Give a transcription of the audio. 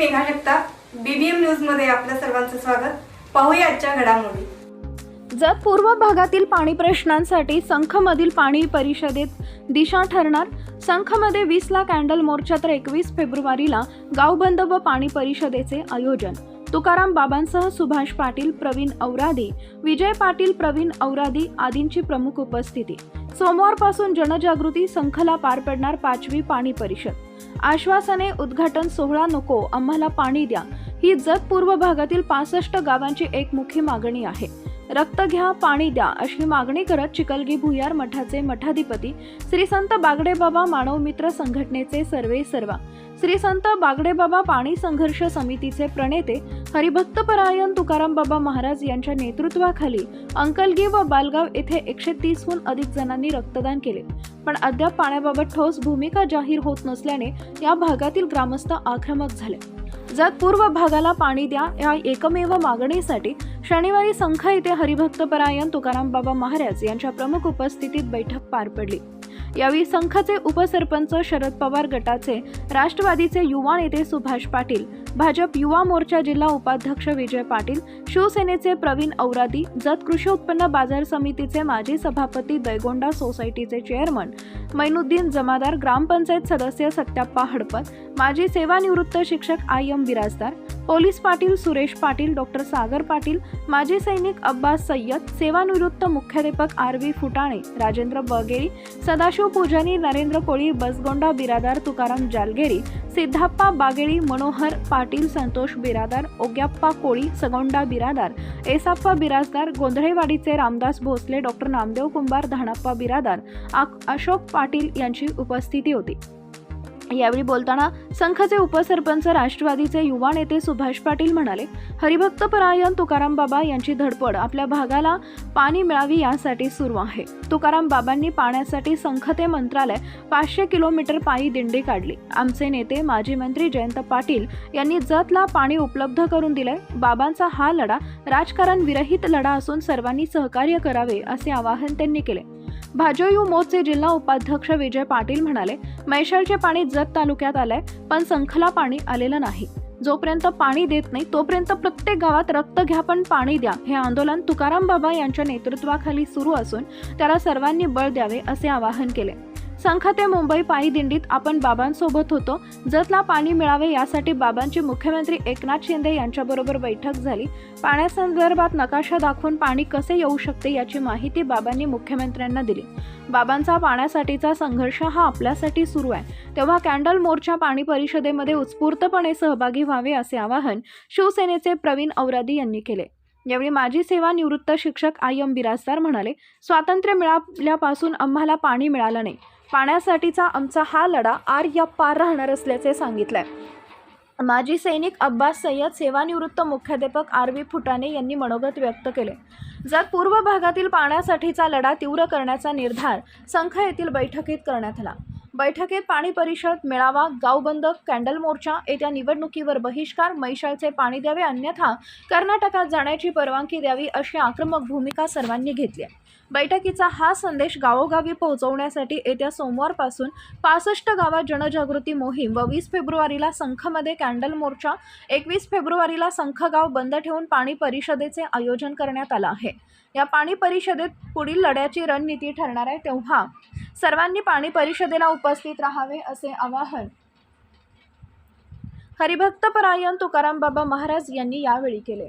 Megha Jagtap BBM न्यूजमध्ये आपल्या सर्वांचं स्वागत. पाहूया आजच्या घडामोडी. जत पूर्व भागातील पाणी प्रश्नांसाठी संखमधील पाणी परिषदेत दिशा ठरणार. संखमध्ये वीसला कॅन्डल मोर्चा तर एकवीस फेब्रुवारीला गावबंद व पाणी परिषदेचे आयोजन. तुकाराम बाबांसह सुभाष पाटील प्रवीण औरादी विजय पाटील प्रवीण औरादी आदींची प्रमुख उपस्थिती. सोमवारपासून जनजागृती संखला पार पडणार पाचवी पाणी परिषद. आश्वासने उद्घाटन सोहळा नको आम्हाला पाणी द्या. ही जत पूर्व भागातील पासष्ट गावांची एक मुख्य मागणी आहे. रक्त घ्या पाणी द्या अशी मागणी करत चिकलगी भुयार मठाचे मठाधिपती श्री संत बागडेबाबा मानवमित्र संघटनेचे सर्वे सर्वा. श्री संत बागडेबाबा पाणी संघर्ष समितीचे प्रणेते हरिभक्तपरायण तुकाराम बाबा महाराज यांच्या नेतृत्वाखाली अंकलगी व बालगाव येथे एकशे तीसहून अधिक जणांनी रक्तदान केले. पण अद्याप पाण्याबाबत ठोस भूमिका जाहीर होत नसल्याने या भागातील ग्रामस्थ आक्रमक झाले. जत पूर्व भागाला पाणी द्या या एकमेव मागणीसाठी शनिवारी संख येथे हरिभक्तपरायण तुकाराम बाबा महाराज यांच्या प्रमुख उपस्थितीत बैठक पार पडली. यावेळी संघाचे उपसरपंच शरद पवार गटाचे राष्ट्रवादीचे युवा नेते सुभाष पाटील भाजप युवा मोर्चा जिल्हा उपाध्यक्ष विजय पाटील शिवसेनेचे प्रवीण औरादी जत कृषी उत्पन्न बाजार समितीचे माजी सभापती दैगोंडा सोसायटीचे चेअरमन मैनुद्दीन जमादार ग्रामपंचायत सदस्य सत्याप्पा हडपत माजी सेवानिवृत्त शिक्षक I M Birajdar police Patil Suresh Patil doctor Sagar Patil माजी सैनिक अब्बास सय्यद सेवानिवृत्त मुख्याध्यापक आर व्ही फुटाणे राजेंद्र बगेरी सदाशिव पूजानी नरेंद्र कोळी बसगोंडा बिरादार तुकाराम जालगेरी सिद्धाप्पा बागेळी मनोहर पाटील संतोष बिरादार ओग्याप्पा कोळी सगोंडा बिरादार एसाप्पा बिराजदार गोंधळेवाडीचे रामदास भोसले डॉक्टर नामदेव कुंभार धाणाप्पा बिरादार आक- अशोक पाटील यांची उपस्थिती होती. यावेळी बोलताना संघाचे उपसरपंच राष्ट्रवादीचे युवा नेते सुभाष पाटील म्हणाले हरिभक्तपरायण तुकाराम बाबा यांची धडपड आपल्या भागाला पाणी मिळावी यासाठी सुरू आहे. तुकाराम बाबांनी पाण्यासाठी संखते मंत्रालय पाचशे किलोमीटर पायी दिंडी काढली. आमचे नेते माजी मंत्री जयंत पाटील यांनी जतला पाणी उपलब्ध करून दिले बाबांचा हा लढा राजकारण विरहित लढा असून सर्वांनी सहकार्य करावे असे आवाहन त्यांनी केले. भाजयू मोर्चे जिल्हा उपाध्यक्ष विजय पाटील म्हणाले मैशाळचे पाणी जत तालुक्यात आलंय पण संखला पाणी आलेलं नाही. जोपर्यंत पाणी देत नाही तोपर्यंत प्रत्येक गावात रक्त घ्या पण पाणी द्या. हे आंदोलन तुकाराम बाबा यांच्या नेतृत्वाखाली सुरू असून त्याला सर्वांनी बळ द्यावे असे आवाहन केले. संख ते मुंबई पायी दिंडीत आपण बाबांसोबत होतो. जतला पाणी मिळावे यासाठी बाबांची मुख्यमंत्री एकनाथ शिंदे यांच्याबरोबर बैठक झाली. पाण्यासंदर्भात नकाशा दाखवून पाणी कसे येऊ शकते याची माहिती बाबांनी मुख्यमंत्र्यांना दिली. बाबांचा पाण्यासाठीचा संघर्ष हा आपल्यासाठी सुरू आहे. तेव्हा कॅन्डल मोर्चा पाणी परिषदेमध्ये उत्स्फूर्तपणे सहभागी व्हावे असे आवाहन शिवसेनेचे प्रवीण औरादी यांनी केले. यावेळी माजी सेवानिवृत्त शिक्षक आय एम बिराजदार म्हणाले स्वातंत्र्य मिळाल्यापासून आम्हाला पाणी मिळालं नाही. पाण्यासाठीचा आमचा हा लढा आर या पार राहणार असल्याचे सांगितलंय. माजी सैनिक अब्बास सय्यद सेवानिवृत्त मुख्याध्यापक आर व्ही फुटाणे यांनी मनोगत व्यक्त केले. जर पूर्व भागातील पाण्यासाठीचा लढा तीव्र करण्याचा निर्धार संख येथील बैठकीत करण्यात आला. बैठकीत पाणी परिषद मेळावा गावबंद कॅन्डल मोर्चा येत्या निवडणुकीवर बहिष्कार मैशाळचे पाणी द्यावे अन्यथा कर्नाटकात जाण्याची परवानगी द्यावी अशी आक्रमक भूमिका सर्वांनी घेतली आहे. बैठकीचा हा संदेश गावोगावी पोहोचवण्यासाठी येत्या सोमवारपासून पासष्ट गावात जनजागृती मोहीम व वीस फेब्रुवारीला संखमध्ये कॅन्डल मोर्चा एकवीस फेब्रुवारीला संखगाव बंद ठेवून पाणी परिषदेचे आयोजन करण्यात आलं आहे. या पाणी परिषदेत पुढील लढ्याची रणनीती ठरणार आहे तेव्हा सर्वांनी पाणी परिषदेला उपस्थित राहावे असे आवाहन. हरिभक्तपरायण तुकाराम बाबा महाराज यांनी यावेळी केले.